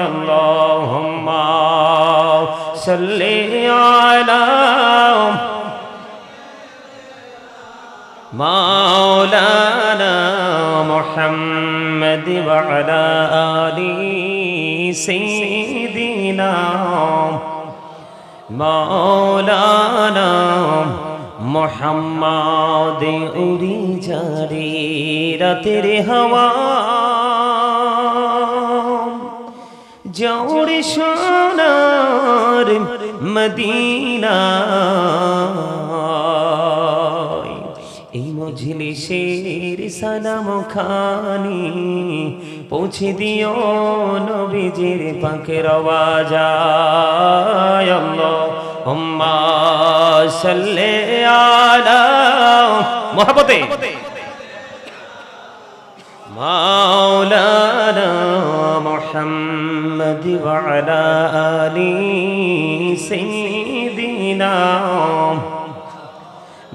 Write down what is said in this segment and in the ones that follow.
اللهم صل على مولانا محمد وعلى آل سيدنا مولانا মোহাম্মদ উড়ি যারে রাতের হাওয়া জৌড়ি সোনার মদিনা। এই মজলি শের সালাম খানি পৌঁছে দিও নবীজির পাখে রাজা অম্মা সাল্লে আলা মহাপতে মাওলানা মোহাম্মদ محمد وعلى آل سيدنا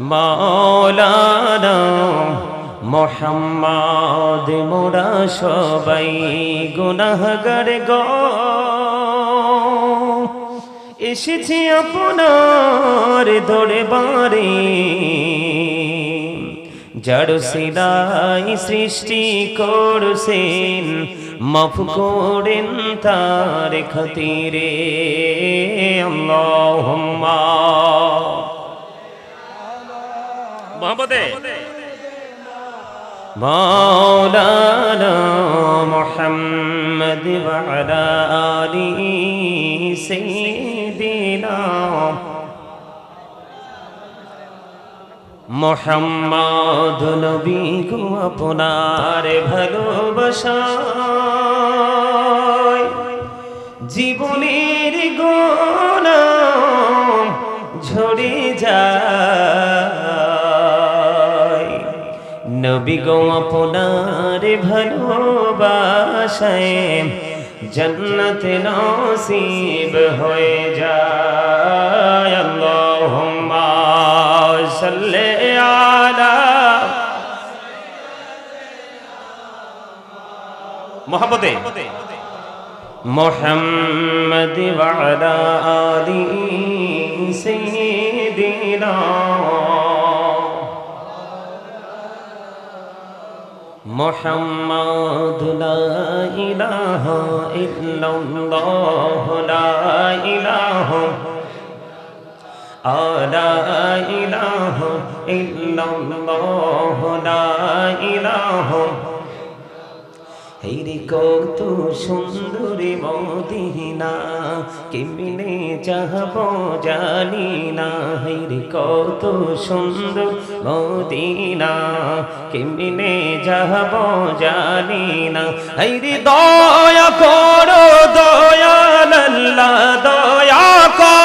مولانا মোহাম্মদ মোরা সবাই গুনাহগার গো এসেছি আপনার দরবারে যার সিদাই সৃষ্টি করছেন মাফ করেন তার খাতিরে। আল্লাহুম্মা। মোহাম্মদে। মাওলানা মুহাম্মদ ওয়া আলা আলিহি সাইয়্যিদ মোহাম্মদ নবী গো আপনার ভালোবাসায়। জীবনের গোনা ঝরে যায়। নবী গো আপনার ভালোবাসায় জন্নত নসিব হয়ে যায়। আল্লাহুম্মা সাল্লি আলা মোহাম্মদে মোহাম্মদ ওয়ালা আলি সাইয়্যিদিনা মোহাম্মদ লা ইলাহা ইল্লাল্লাহ লা ইলাহা লা ইলাহা ইল্লাল্লাহ, লা ইলাহা। হেরি কত সুন্দরী মদিনা, কেমনে চাহব জানি না। হেরি কত সুন্দর মদিনা, কেমনে যাহব জানি না। হেরি দয়া করো, দয়াল আল্লাহ, দয়া করো।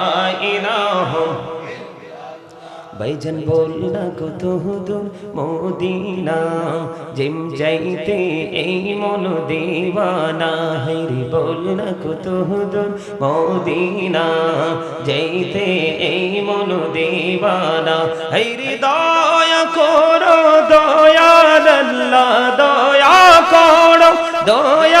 বাইজান বল না কত দূর মদিনা। জিম যাইতে এই মন দেওয়ানা হেরি না কত দূর মদিনা। যাইতে এই মন দেওয়ানা হেরি দয়া করো, দয়াল দয়া করো দয়াল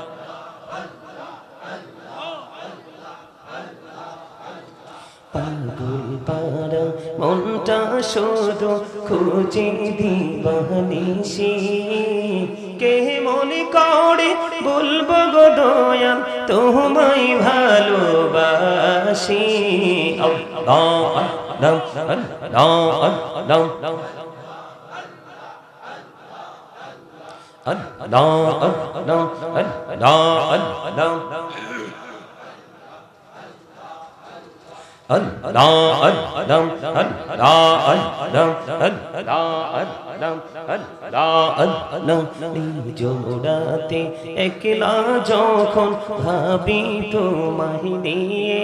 পাগল পারা মনটা শুধু খুঁজে দিবানিসি কে মনে করে বলব গো দয়াল তোমায় ভালোবাসি আল্লাহ Allah Allah Allah Allah জোড়াতে একলা যখন ভাবি তোমায় নিয়ে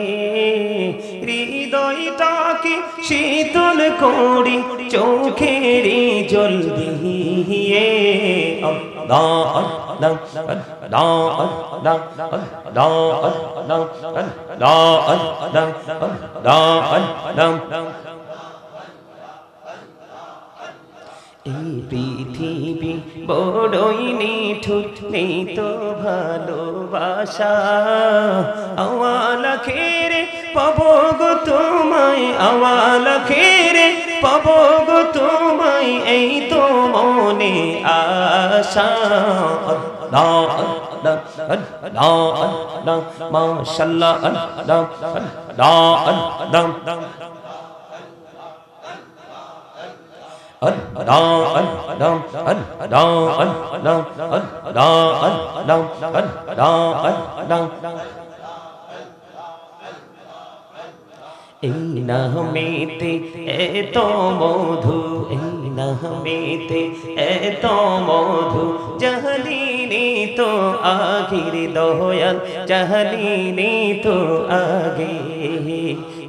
হৃদয়টাকে শীতল করি চোখের জল দিয়ে এই পৃথিবী বড়ই নিঠুর নেই তো ভালোবাসা। আওয়ালা খেরে পাব গো তোমায় আওয়ালা খেরে পাব গো তোমায় এই তো মনে আশা আল্লাহ এই নামেতে এত মধু এই নামেতে এত মধু, জাহালিনি তো আখির দয়াল জাহালিনি তো আগে।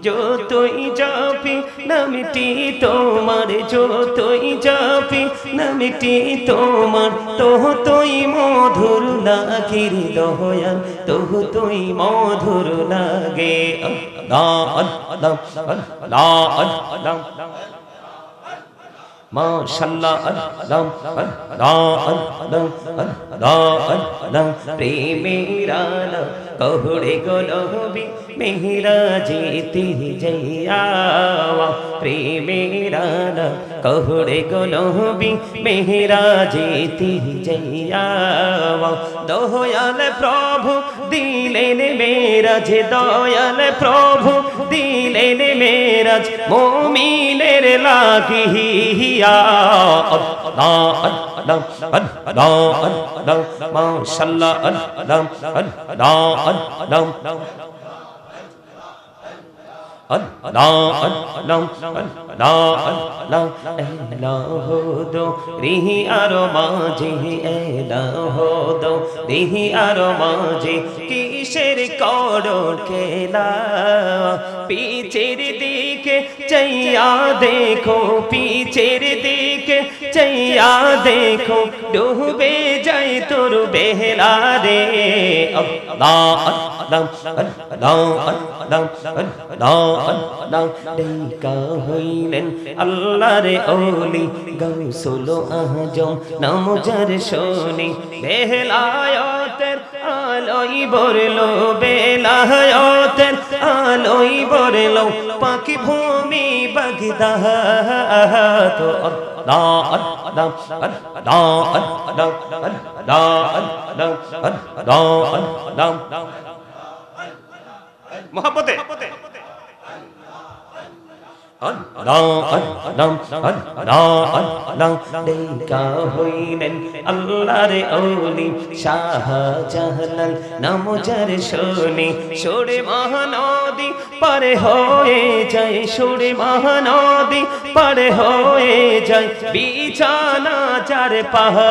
যতই যাপি নামটি তোমার যতই যাপি নামটি তোমার। তোহ তুই মধুর লাগির দয়াল তোহ তুই মধুর লাগে আল্লাহ আল্লাহ আল্লাহ আল্লাহ। প্রেমেরালা কহড়ে গলবি মেহরা যেতে জয়াওয়া প্রেমেরালা কহড়ে গলবি মেহরা যেতে জয়াওয়া দয়াল প্রভু দিলেন মেরাজ, দয়াল প্রভু দিলেন মেরাজ, মোমিনের লাগি লাগিয়া আল্লাহ আল্লাহ আল্লাহ আল্লাহ মাশাআল্লাহ আল্লাহ আল্লাহ আল্লাহ রিহি আর মাঝে এলাহদো রিহি আর মাঝে কিসের করো খেলা পিছের দিকে चैया देखो पीछे देख। चैया देखो डूबे जाए तो तुर बेहला रे। अल्लाह ডেকা হইলেন আল্লাহর ওলি গৌসুল আজম নাম যার শোনি বেহলায়তের আলোই বরলো বেলায়তের আলোই বরলো পাখি ভূমি বাগদা তো আল্লাহ আল্লাহ আল্লাহ আল্লাহ আল্লাহ আল্লাহ আল্লাহ আল্লাহ মহাপতে আল্লাহর শোনে মহানদী পারে হয়ে যায় পারে হয়ে বিছানা চার পাহা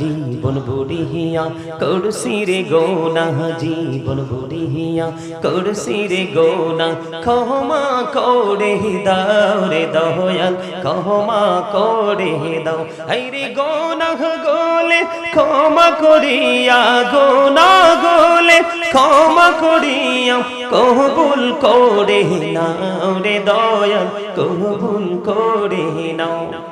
জীবন বুড়িয়া করসি রে গোনা, জীবন বুড়িয়া করসি রে গোনা, ক্ষমা করে দাও রে দয়াল, ক্ষমা করে দাও। হাই রে গোনা গোলে, ক্ষমা করিয়া, গোনা গোলে, ক্ষমা করিয়া, কবুল করে নাও রে দয়াল, কবুল করে নাও।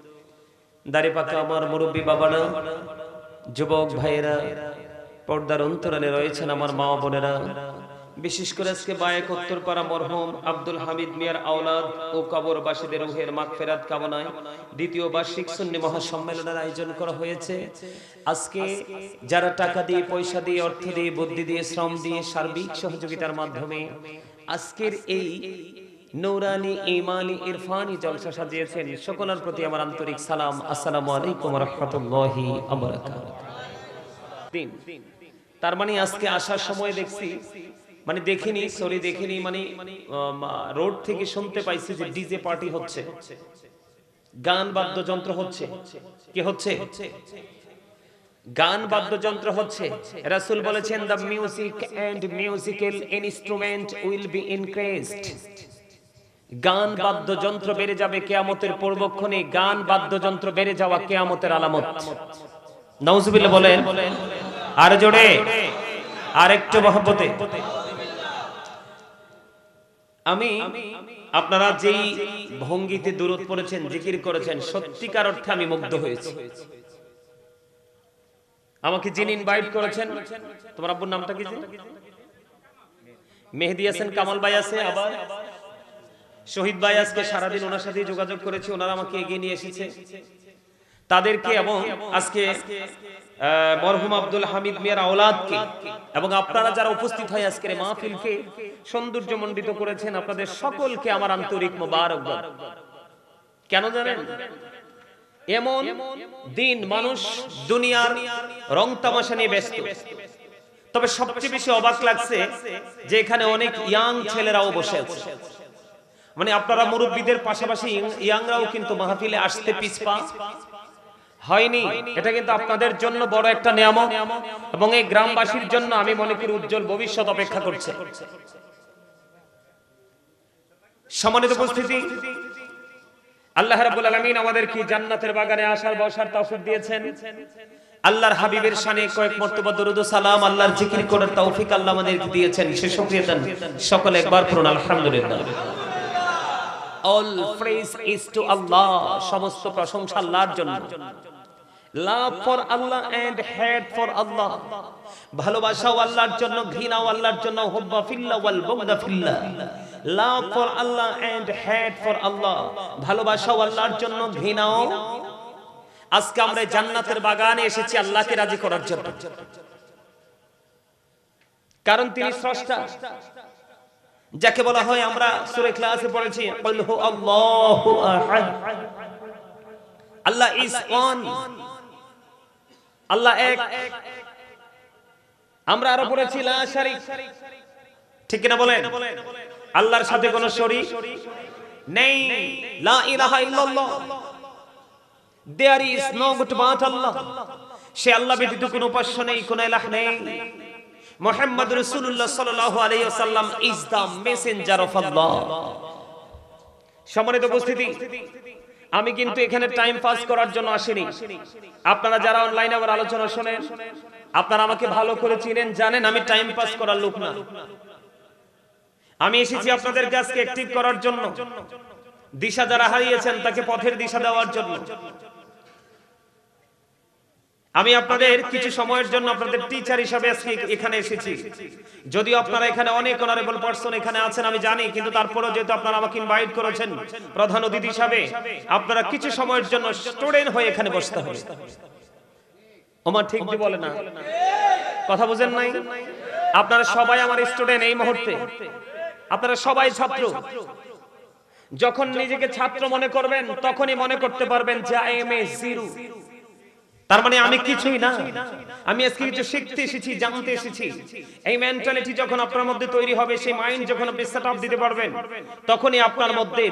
দাঁড়িয়ে পাকা আমার মুরব্বী বাবারা যুবক ভাইয়েরা, পর্দার অন্তরালে রয়েছেন আমার মা বোনেরা। বিশেষ করে আজকে বায়েক উত্তরপাড়া মরহুম আব্দুল হামিদ মিয়ার আওলাদ ও কবরবাসীদের রুহের মাগফেরাত কামনায় দ্বিতীয় বার্ষিক সুন্নি মহাসম্মেলনের আয়োজন করা হয়েছে। আজকে যারা টাকা দিয়ে, পয়সা দিয়ে, অর্থ দিয়ে, বুদ্ধি দিয়ে, শ্রম দিয়ে সার্বিক সহযোগিতার মাধ্যমে আজকের এই নৌরানি ইমানি ইরফানি জলসা সাজিয়েছেন। সকলের প্রতি আমার আন্তরিক সালাম। আসসালামু আলাইকুম রহমতুল্লাহি তার মানে আজকে আসার সময় দেখছি মানে দেখিনি সরি দেখিনি মানে রোড থেকে শুনতে পাইছি যে ডিজে পার্টি হচ্ছে। গান বাদ্যযন্ত্র হচ্ছে। কি হচ্ছে? গান বাদ্যযন্ত্র হচ্ছে। রাসূল বলেছেন the music and musical instrument will be increased গান বাদ্যযন্ত্র বেড়ে যাবে কেয়ামতের পূর্বক্ষণে। গান বাদ্যযন্ত্র বেড়ে যাওয়া কেয়ামতের আলামত। নাউজুবিল্লাহ বলেন, আর জোরে, আরেকটু মহব্বতে। আমি আপনারা যেই ভঙ্গিতে দূরত পড়েছেন, জিকির করেছেন, সত্যিকার অর্থে আমি মুগ্ধ হয়েছি। আমাকে যিনি ইনভাইট করেছেন, তোমার আব্বুর নামটা কি মেহেদি আছেন কামাল ভাই আছে আবার। শহীদ ভাই আজকে সারাদিন ওনার সাথে যোগাযোগ করেছি, ওনারা আমাকে এগিয়ে নিয়ে এসেছে। তাদেরকে এবং আজকে মরহুম আব্দুল হামিদ মিয়ার আওলাদকে এবং আপনারা যারা উপস্থিত হয় আজকের মাহফিলকে সৌন্দর্য মণ্ডিত করেছেন, আপনাদের সকলকে আমার আন্তরিক মোবারকবাদ। কেন জানেন? এমন দিন মানুষ দুনিয়ার রং তামাশা নিয়ে ব্যস্ত। তবে সবচেয়ে বেশি অবাক লাগছে যে এখানে অনেক ইয়াং ছেলেরাও বসে আছে। মানে আপনারা মুরব্বীদের পাশাপাশি ইয়াংরাও কিন্তু মাহফিলে আসতে পিছপা। হয়নি। এটা কিন্তু আপনাদের জন্য বড় একটা নিয়ামক এবং এই গ্রামবাসীর জন্য আমি মনে করি উজ্জ্বল ভবিষ্যৎ অপেক্ষা করছে। সম্মানিত উপস্থিতি, আল্লাহ রাব্বুল আলামিন আমাদেরকে জান্নাতের বাগানে আসার বসার তৌফিক দিয়েছেন। আল্লাহর হাবিবের শানে কয়েক মর্তবা দরুদ ও সালাম আল্লাহর জিকির করার তৌফিক আল্লাহ আমাদেরকে দিয়েছেন। সে শুকরিয়া সকলে একবার পড়ুন, আলহামদুলিল্লাহ। All praise is to Allah সমস্ত প্রশংসা আল্লাহর জন্য। Love for Allah and hate for Allah ভালোবাসাও আল্লাহর জন্য, ঘৃণাও আল্লাহর জন্য, হুব্বা ওয়াল বুগদা love for Allah and hate for Allah ভালোবাসাও আল্লাহর জন্য, ঘৃণাও। আজকে আমরা জান্নাতের বাগানে এসেছি আল্লাহকে রাজি করার জন্য। কারণ তিনি স্রষ্টা। যাকে বলা হয় আমরা সূরা ক্লাসে পড়েছি আল্লাহু আহাদ। আল্লাহ এক। আমরা আরও পড়েছি ঠিক কিনা বলেন? আল্লাহর সাথে কোনো শরীক নেই। লা ইলাহা ইল্লাল্লাহ। There is no god but Allah সে আল্লাহ ব্যতীত কোনো উপাস্য নেই, কোনো ইলাহ নেই। মোহাম্মদ রাসূলুল্লাহ সাল্লাল্লাহু আলাইহি ওয়াসাল্লাম is the messenger of Allah সম্মানিত উপস্থিতি, আমি কিন্তু এখানে টাইম পাস করার জন্য আসিনি। আপনারা যারা অনলাইনে আমার আলোচনা শোনেন, আপনারা আমাকে ভালো করে চিনেন, জানেন আমি টাইম পাস করার লোক না। আমি এসেছি আপনাদের কাছকে অ্যাক্টিভ করার জন্য। দিশা যারা হারিয়েছেন তাকে পথের দিশা দেওয়ার জন্য। আমি আপনাদের কিছু সময়ের জন্য আপনাদের টিচার হিসাবে আজকে এখানে এসেছি। যদিও আপনারা এখানে অনেক অনারেবল পার্সন এখানে আছেন আমি জানি কিন্তু তারপরেও যেহেতু আপনারা আমাকে ইনভাইট করেছেন প্রধান অতিথি হিসাবে আপনারা কিছু সময়ের জন্য স্টুডেন্ট হয়ে এখানে বসতে হবে। ওমা ঠিক কি বলে না? কথা বুঝেন নাই? আপনারা সবাই আমার স্টুডেন্ট এই মুহূর্তে। আপনারা সবাই ছাত্র। যখন নিজেকে ছাত্র মনে করবেন তখনই মনে করতে পারবেন যে আই এম এ জিরো তার মানে আমি কিছুই না। আমি আজকে কিছু শিখতে এসেছি জানতে এসেছি এই মেন্টালিটি যখন আপনার মধ্যে তৈরি হবে সেই মাইন্ড যখন আপনি সেট আপ দিতে পারবেন তখনই আপনার মধ্যে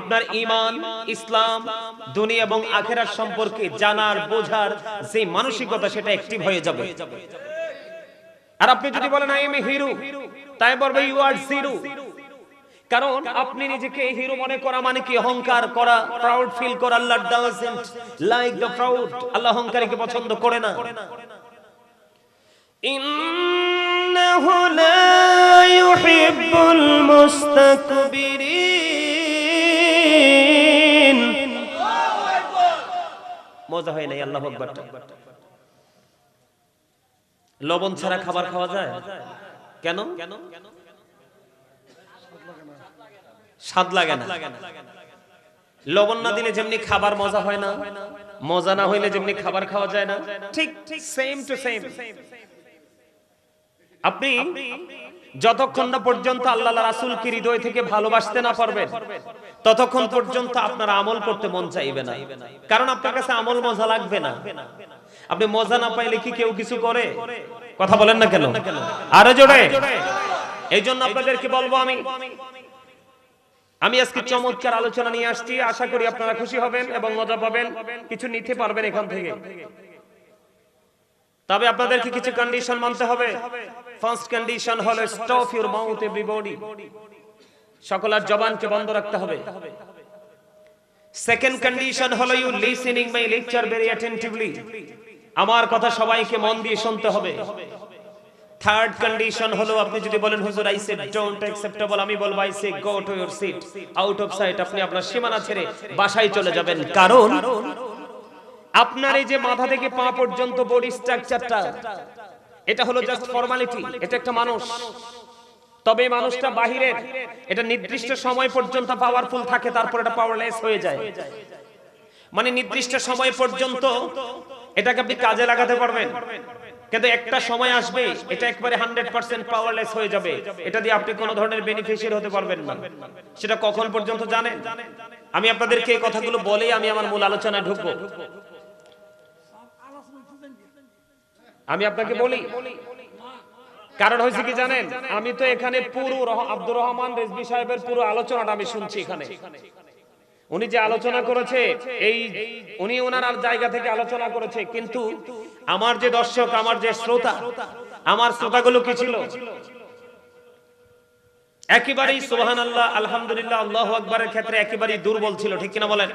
আপনার ঈমান ইসলাম দুনিয়া এবং আখেরাত সম্পর্কে জানার বোঝার যে মানসিকতা সেটা অ্যাক্টিভ হয়ে যাবে। আর আপনি যদি বলেন আই এম এ হিরো তাই বলবে ইউ আর জিরো কারণ আপনি নিজেকে হিরো মনে করা মানে কি? অহংকার করা প্রাউড ফিল করা Allah doesn't like the proud Allah অহংকারীকে পছন্দ করে না। ইন্নাহু লা ইউহিব্বুল মুস্তাকবিরিন। মজা হয় নাই, আল্লাহু আকবারটা লবণ ছাড়া খাবার খাওয়া যায়? কেন? স্বাদ লাগে না। লবণ না দিলে যেমনি খাবার মজা হয় না, মজা না হইলে যেমনি খাবার খাওয়া যায় না। ঠিক সেম টু সেম আপনি যতক্ষণ না পর্যন্ত আল্লাহ রাসুলকে হৃদয় থেকে ভালোবাসতে না পারবেন, ততক্ষণ পর্যন্ত আপনার আমল করতে মন চাইবে না। কারণ আপনার কাছে আমল মজা লাগবে না। আপনি মজা না পাইলে কি কেউ কিছু করে? কথা বলেন না কেন? আরও জোরে। এই জন্য আপনাদেরকে বলব আমি আমি আজকে চমৎকার আলোচনা নিয়ে আসছি। আশা করি আপনারা খুশি হবেন এবং মজা পাবেন। কিছু নিতে পারবেন এখান থেকে। তবে আপনাদেরকে কিছু কন্ডিশন মানতে হবে। ফার্স্ট কন্ডিশন হলো স্টপ ইউর মাউথ এভরিবডি সকলের জবানকে বন্ধ রাখতে হবে। সেকেন্ড কন্ডিশন হলো you listening my lecture very attentively আমার কথা সবাইকে মন দিয়ে শুনতে হবে। থার্ড কন্ডিশন হলো, আপনি যদি বলেন, হুজুর আই সে ডোন্ট অ্যাকসেপ্টেবল আমি বলব I say go to your seat out of sight আপনি আপনার সীমানা ছেড়ে বাসায় চলে যাবেন। কারণ আপনার এই যে মাথা থেকে পা পর্যন্ত বডি স্ট্রাকচারটা এটা হলো জাস্ট ফর্মালিটি এটা একটা মানুষ। তবে মানুষটা বাহিরের, এটা নির্দিষ্ট সময় পর্যন্ত পাওয়ারফুল থাকে, তারপর এটা পাওয়ারলেস হয়ে যায়। মানে নির্দিষ্ট সময় পর্যন্ত এটাকে আপনি কাজে লাগাতে পারবেন। কিন্তু একটা সময় আসবে, এটা একবারে হান্ড্রেড পার্সেন্ট পাওয়ারলেস হয়ে যাবে। এটা দিয়ে আপনি কোনো ধরনের বেনিফিশিয়ারি হতে পারবেন না। সেটা কখন পর্যন্ত জানেন? আমি আপনাদেরকে এই কথাগুলো বলেই আমি আমার মূল আলোচনায় ঢুকবো। আমি আপনাকে বলি, কারণ হয়েছে কি জানেন? আমি তো এখানে পুরো আব্দুর রহমান রেজবি সাহেবের পুরো আলোচনাটা আমি শুনছি এখানে। উনি যে আলোচনা করেছে, এই, উনি ওনার জায়গা থেকে আলোচনা করেছে, কিন্তু আমার যে দর্শক, আমার যে শ্রোতা, আমার শ্রোতাগুলো কি ছিল? একেবারেই সোহান আল্লাহ আলহামদুলিল্লাহ, আল্লাহ আকবরের ক্ষেত্রে একেবারেই দুর্বল ছিল, ঠিক কিনা বলেন?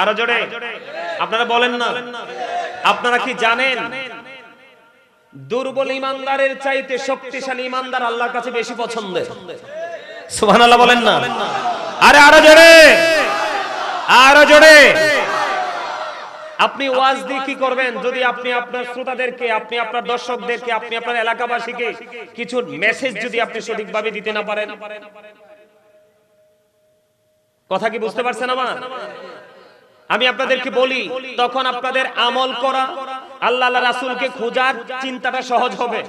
আরও জোরে? আপনারা বলেন না। আপনারা কি জানেন? দুর্বল ইমানদারের চাইতে শক্তিশালী ইমানদার আল্লাহর কাছে বেশি পছন্দের। সোহান আল্লাহ বলেন না। আরে আরও জোরে! আরও জোরে! আপনি ওয়াজ দিয়ে কি করবেন? যদি আপনি আপনার শ্রোতাদেরকে আপনি আপনার দর্শকদেরকে আপনি আপনার এলাকাবাসীকে কিছু মেসেজ যদি আপনি সঠিকভাবে দিতে না পারেন। কথা কি বুঝতে পারছেন আমার? আমি আপনাদেরকে বলি তখন আপনাদের আমল করা আল্লাহ রাসূলকে খোঁজার চিন্তাটা সহজ হবে।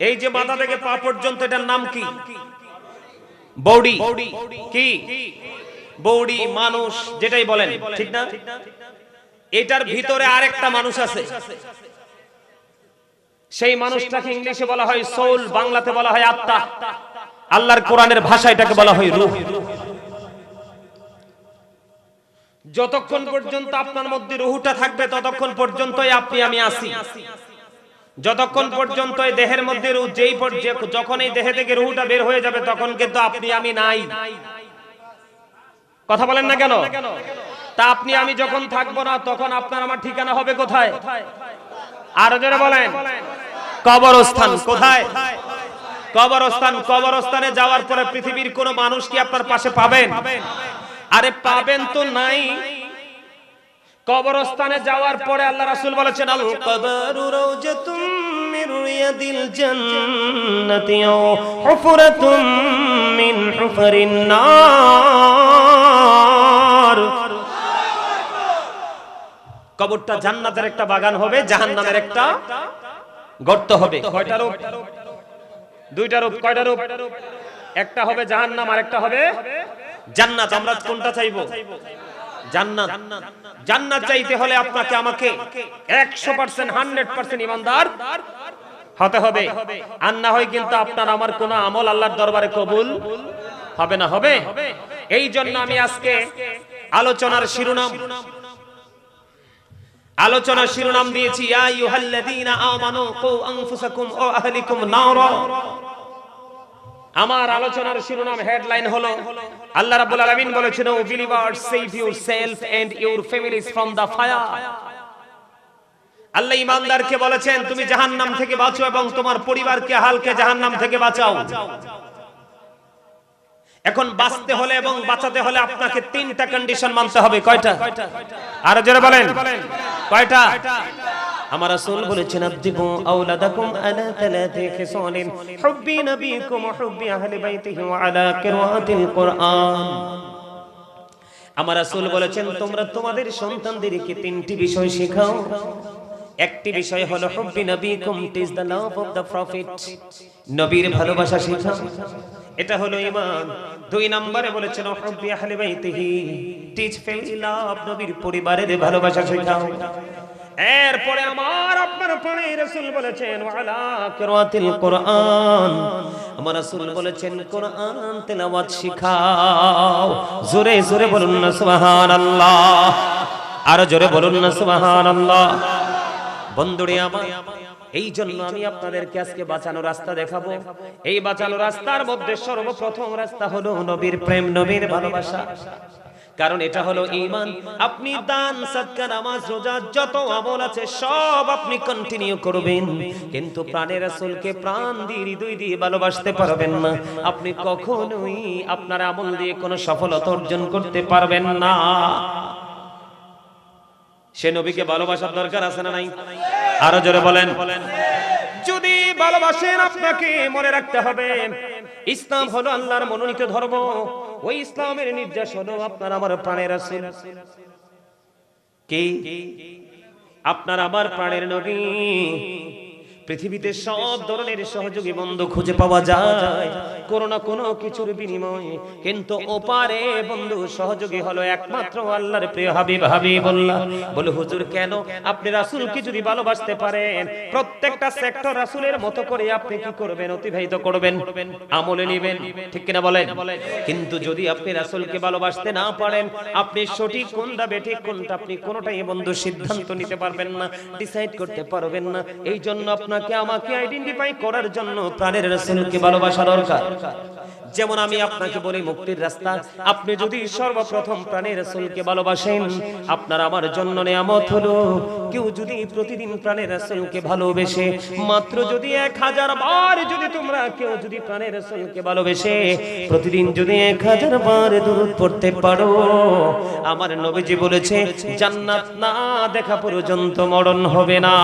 এই যে মাথা থেকে পা পর্যন্ত এটার নাম কি? বৌডি। কি? বৌডি মানুষ যেটাই বলেন ঠিক না? এটার ভিতরে আরেকটা মানুষ আছে। সেই মানুষটাকে ইংলিশে বলা হয় সোল, বাংলাতে বলা হয় আত্মা। আল্লাহর কোরআনের ভাষা এটাকে বলা হয় রূহ। যতক্ষণ পর্যন্ত আপনার মধ্যে রুহুটা থাকবে, ততক্ষণ পর্যন্তই আপনি আমি আসি যতক্ষণ পর্যন্ত এই দেহের মধ্যে রুহ, যেই যখন এই দেহে থেকে রুহুটা বের হয়ে যাবে, তখন কিন্তু আপনি আমি নাই। কথা বলেন না কেন? তা আপনি, আমি যখন থাকব না, তখন আপনার আমার ঠিকানা হবে কোথায়? আরও জোরে বলেন। কবরস্থান কোথায়? কবরস্থান, কবরস্থানে যাওয়ার পরে পৃথিবীর কোন মানুষ কি আপনার পাশে পাবেন? আরে পাবেন তো নাই। কবরস্থানে যাওয়ার পরে আল্লাহ রাসূল বলেছেন, আল কবরু রাউজাতুম মির রিয়াদিল জান্নাতি হুফরাতুম মিন হুফারিন নার। কবরটা জান্নাতের একটা বাগান হবে, জাহান্নামের একটা গর্ত হবে। কয়টা রূপ? দুইটা রূপ, কয়টা রূপ? একটা হবে জাহান্নাম আর একটা হবে জান্নাত। আমরা কোনটা চাইব? জান্নাত। জান্নাত চাইতে হলে আপনাকে আমাকে একশো পার্সেন্ট হান্ড্রেড পার্সেন্ট ইমানদার হতে হবে। আর না হয় কিন্তু আপনার আমার কোন আমল আল্লাহর দরবারে কবুল হবে না, হবে? এই জন্য আমি আজকে আলোচনার শিরোনাম আলোচনার শিরোনাম দিয়েছি আমার আলোচনার শিরোনাম হেডলাইন হলো, আল্লাহ রাব্বুল আলামিন বলেছেন O believers save yourself and your families from the fire Allah ইমানদারকে বলেছেন, তুমি জাহান্নাম থেকে বাঁচো এবং তোমার পরিবারকে, হালকে জাহান্নাম থেকে বাঁচাও। এখন বাঁচতে হলে এবং বাঁচাতে হলে আপনাকে তিনটা কন্ডিশন মানতে হবে। কয়টা? আর জোরে বলেন। কয়টা? আমার রাসূল বলেছেন আব্দিকু আওলাদাকুম আলা তালাতি খিসালিন। হুব্বি নবীকুম হুব্বি আহলি বাইতিহি ওয়া আলা কিরাআতিল কুরআন আমার রাসূল বলেছেন তোমরা তোমাদের সন্তানদেরকে তিনটি বিষয় শেখাও। একটি বিষয় হলো হুব্বি নবীকুম teach the love of the prophet নবীর ভালোবাসা শেখাও। এটা হলো ঈমান। দুই নম্বরে বলেছেন হুব্বি আহলি বাইতিহি। ফ্যামিলি লাভ নবীর পরিবারের ভালোবাসা শেখাও। এরপরে আমার আপনার প্রাণে রাসূল বলেছেন, ওয়ালা কিরাতিল কোরআন। আমার রাসূল বলেছেন, কোরআন তেলাওয়াত শিখাও। জোরে জোরে বলুন না, সুবহানাল্লাহ। আর জোরে বলুন না, সুবহানাল্লাহ। বন্ধুরে আমার এই জন্য আমি আপনাদেরকে আজকে বাঁচানো রাস্তা দেখাবো। এই বাঁচানো রাস্তার মধ্যে সর্বপ্রথম রাস্তা হলো নবীর প্রেম, নবীর ভালোবাসা। কারণ এটা হলো ঈমান। আপনি দান, সদকা, নামাজ, রোজা, যত আমল আছে, সব আপনি কন্টিনিউ করবেন। কিন্তু প্রাণের রাসূলকে প্রাণ দিয়ে, হৃদয় দিয়ে ভালোবাসতে পারবেন না। আপনি কখনোই আপনার আমল দিয়ে কোনো সফলতা অর্জন করতে পারবেন না। সে নবীকে ভালোবাসার দরকার আছে না নাই? আরও জোরে বলেন। যদি ভালোবাসেন আপনাকে, মনে রাখতে হবে, ইসলাম হলো আল্লাহর মনোনীত ধর্ম। ওই ইসলামের নির্দেশ হলো আপনার আমার প্রাণের রাসূল কি? আপনার আমার প্রাণের নবী। পৃথিবীতে সব ধরনের সহযোগী বন্ধু খুঁজে পাওয়া যায়। কোনো না কোনো কিছুর বিনিময়ে। কিন্তু ওপারে বন্ধু, সহযোগী হলো একমাত্র আল্লাহর প্রিয় হাবিব হাবিবুল্লাহ। বলে, হুজুর, কেন? আপনি রাসূলকে যদি ভালোবাসতে পারেন, প্রত্যেকটা সেক্টর রাসূলের মতো করে আপনি কি করবেন, অতিবাহিত করবেন, আমলে নেবেন, ঠিক কিনা বলেন? কিন্তু যদি আপনি রাসূলকে ভালোবাসতে না পারেন, আপনি সঠিক কোনটা বেঠিক, কোনটা আপনি কোনটাই বন্ধু সিদ্ধান্ত নিতে পারবেন না ডিসাইড করতে পারবেন না। এই জন্য আপনাকে আমাকে আইডেন্টিফাই করার জন্য প্রাণের রাসূলকে ভালোবাসা দরকার। যেমন আমি আপনাকে বলি, মুক্তির রাস্তা। আপনি যদি সর্বপ্রথম প্রাণের রাসূলকে ভালোবাসেন, আপনার আমার জন্য নিয়ামত হলো, কেউ যদি প্রতিদিন প্রাণের রাসূলকে ভালোবেসে, মাত্র যদি এক হাজার বার যদি তোমরা কেউ যদি প্রাণের রাসূলকে ভালোবেসে, প্রতিদিন যদি এক হাজার বার দূরত পড়তে পারো। আমার নবীজি বলেছে, জান্নাত না দেখা পর্যন্ত মরণ হবে না।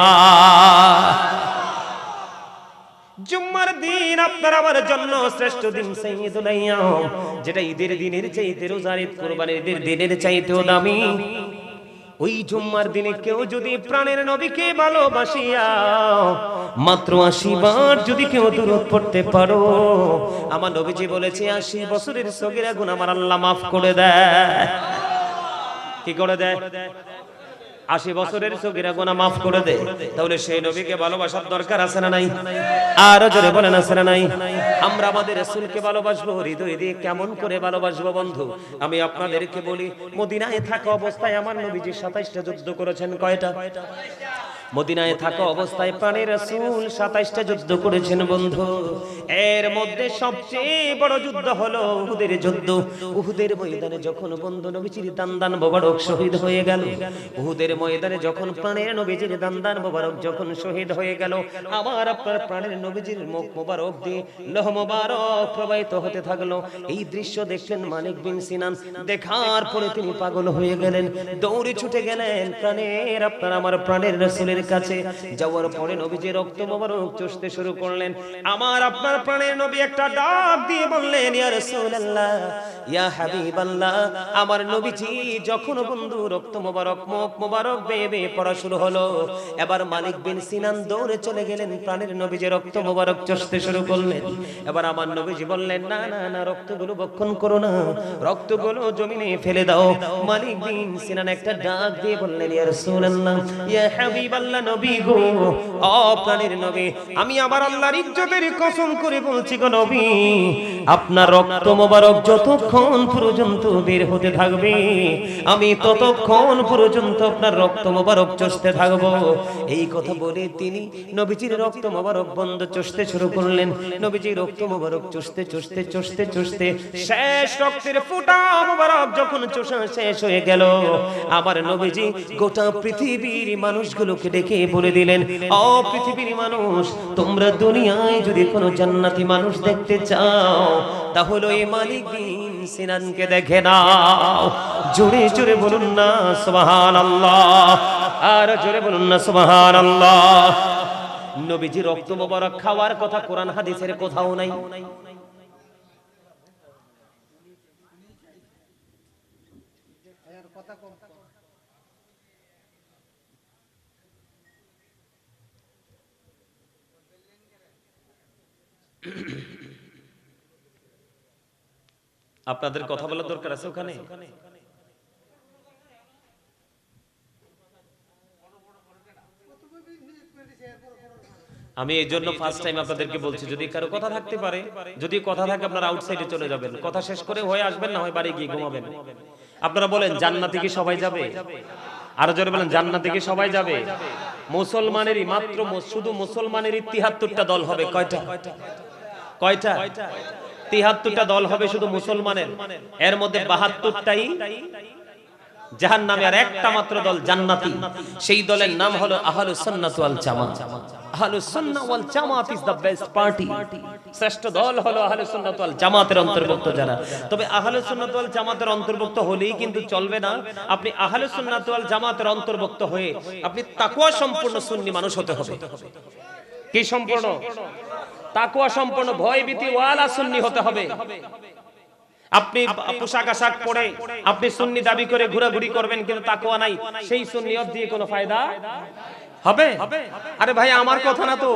জুম্মার দিন আপনার আমার জন্য শ্রেষ্ঠ দিন সাইয়্যিদুল আইয়াম যেটা ঈদের দিনের চাইতে রোজার ঈদ কুরবানির ঈদের দিনের চাইতেও দামি। ওই জুম্মার দিনে কেউ যদি প্রাণের নবীকে ভালোবাসিয়া, মাত্র আশি বার যদি কেউ দূরত পড়তে পারো, আমার নবীজি বলেছে, আশি বছরের সগিরা গুণ আমার আল্লাহ মাফ করে দেয়। কি করে দেয়? আশি বছরের সগিরা গোনা মাফ করে দে। তাহলে সেই নবীকে ভালোবাসার দরকার আছে না নাই? আরও জোরে বলেন আছে না নাই? আমরা আমাদের রাসূলকে ভালোবাসবো হৃদয় দিয়ে কেমন করে ভালোবাসবো বন্ধু? আমি আপনাদেরকে বলি মদিনায় থাকা অবস্থায় আমার নবীজি 27টা যুদ্ধ করেছেন কয়টা? মদিনায় থাকা অবস্থায় প্রাণের রাসূল 27টা যুদ্ধ করেছেন বন্ধু। এর মধ্যে সবচেয়ে বড় যুদ্ধ হলো উহুদের যুদ্ধ। উহুদের ময়দানে যখন বন্ধু নবীজির দান্দান মোবারক শহীদ হয়ে গেল, উহুদের ময়দানে যখন প্রাণের নবীজির দান্দান মোবারক যখন শহীদ হয়ে গেল আমার আপনার প্রাণের নবীজির মুখ মোবারক দিয়ে লোহ মোবারক প্রবাহিত হতে থাকল। এই দৃশ্য দেখলেন মানিক বিন সিনান। দেখার পরে তিনি পাগল হয়ে গেলেন, দৌড়ে ছুটে গেলেন, প্রাণের আপনার, আমার প্রাণের রাসূলের কাছে। যাওয়ার পরে নবীজি রক্ত মোবারক চষতে শুরু করলেন। আমার, আপনার প্রাণের নবী একটা ডাক দিয়ে বললেন, ইয়া রাসূলুল্লাহ, ইয়া হাবিবাল্লাহ। আমার নবীজি যখন বন্ধু রক্ত মোবারক, মুখ মোবারক বেয়ে পড়া শুরু হলো। এবার মালিক বিন সিনান দৌড়ে চলে গেলেন, প্রাণের নবীজি রক্ত মোবারক চষতে শুরু করলেন। এবার আমার নবীজি বললেন, না না না, রক্তগুলো বক্ষণ করো না। রক্তগুলো জমিনে ফেলে দাও। মালিক বিন সিনান একটা ডাক দিয়ে বললেন, ইয়া রাসূলুল্লাহ, ইয়া হাবিবাল্লাহ। আল্লাহ নবী গো। অপ্রাণের নবী, আমি আবার আল্লাহর ইজ্জতের কসম করে বলছি গো নবী, আপনার রক্ত মোবারক যতক্ষণ পর্যন্ত বের হতে থাকবে, আমি ততক্ষণ পর্যন্ত আপনার রক্ত মোবারক চষতে থাকব। এই কথা বলে তিনি নবীজির রক্ত মোবারক বন্ধ চষতে শুরু করলেন। নবীজি রক্ত মোবারক চষতে চষতে চষতে চষতে শেষ রক্তের ফোঁটা মোবারক যখন চষা শেষ হয়ে গেল, আমার নবীজি গোটা পৃথিবীর মানুষগুলোকে ডেকে বলে দিলেন, ও পৃথিবীর মানুষ, তোমরা দুনিয়ায় যদি কোনো জান্নাতি মানুষ দেখতে চাও, তাহলে এই মালিক সিনানকে দেখে নাও। জোরে জোরে বলুন না, সুবহানাল্লাহ। আর জোরে বলুন না, সুবহানাল্লাহ। নবীজি রক্ত মোবারক খাওয়ার কথা কোরআন হাদিসের কোথাও নাই। আপনাদের কথা বলার দরকার আছে ওখানে? আমি এই জন্য ফার্স্ট টাইম আপনাদেরকে বলছি যদি কারও কথা থাকতে পারে যদি কথা থাকে আপনারা আউটসাইডে চলে যাবেন। কথা শেষ করে হয়ে আসবেন না হয় বাড়ি গিয়ে ঘুমাবেন। আপনারা বলেন। জান্নাতে কি সবাই যাবে? আরও জোরে বলেন জান্নাতে কি সবাই যাবে? মুসলমানেরই মাত্র শুধু মুসলমানেরই তিহাত্তরটা দল হবে কয়টা? কয়টা? তিহাত্তরটা দল হবে শুধু মুসলমানের। এর মধ্যে বাহাত্তরটাই জাহান নামে আর একটা মাত্র দল জান্নাতি। সেই দলের নাম হলো আহলু সুন্নাত ওয়াল সুন্নাহ ওয়াল জামাত ইজ দা বেস্ট পার্টি শ্রেষ্ঠ দল হলো ওয়াল জামাতের অন্তর্ভুক্ত যারা। তবে ওয়াল জামাতের অন্তর্ভুক্ত হলেই কিন্তু চলবে না। আপনি আহলু ওয়াল জামাতের অন্তর্ভুক্ত হয়ে আপনি তাকওয়া সম্পূর্ণ সুন্নি মানুষ হতে হবে। কি সম্পূর্ণ? তাকওয়া সম্পূর্ণ ভয় ভীতি ওয়ালা সুন্নি হতে হবে। আপনি পোশাক আশাক পরে আপনি সুন্নি দাবি করে ঘোরাঘুরি করবেন কিন্তু তাকওয়া নাই সেই সুন্নিয়ত দিয়ে কোনো ফায়দা হবে? আরে ভাই আমার কথা না তো।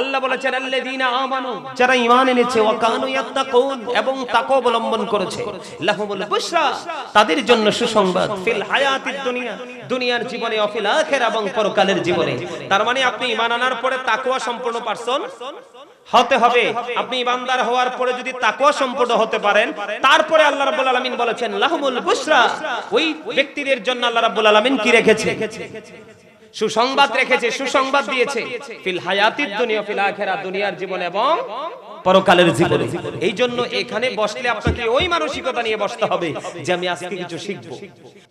আল্লাহ বলেছেন আল্লাযীনা আমানু যারা ঈমান এনেছে ওয়া কানু ইয়াত্তাকুন এবং তাকওয়া অবলম্বন করেছে লাহুমুল বুশরা তাদের জন্য সুসংবাদ ফিল হায়াতিদ দুনিয়া দুনিয়ার জীবনে অফিল আখিরা এবং পরকালের জীবনে। তার মানে আপনি ঈমান আনার পরে তাকওয়া সম্পূর্ণ পারসন? হতে হবে। আপনি ইমানদার হওয়ার পরে যদি তাকওয়া সম্পূর্ণ হতে পারেন তারপরে আল্লাহ রাব্বুল আলামিন বলেছেন লাহুমুল বুশরা। ওই ব্যক্তিদের জন্য আল্লাহ রাব্বুল আলামিন কি রেখেছে? সুসংবাদ রেখেছে সুসংবাদ দিয়েছে। ফিল হায়াতিদ দুনিয়া ফিল আখিরা দুনিয়ার জীবন এবং পরকালের জীবনে। এই জন্য এখানে বসলে আপনাকে ওই মানসিকতা নিয়ে বসতে হবে যে আমি আজকে কিছু শিখব।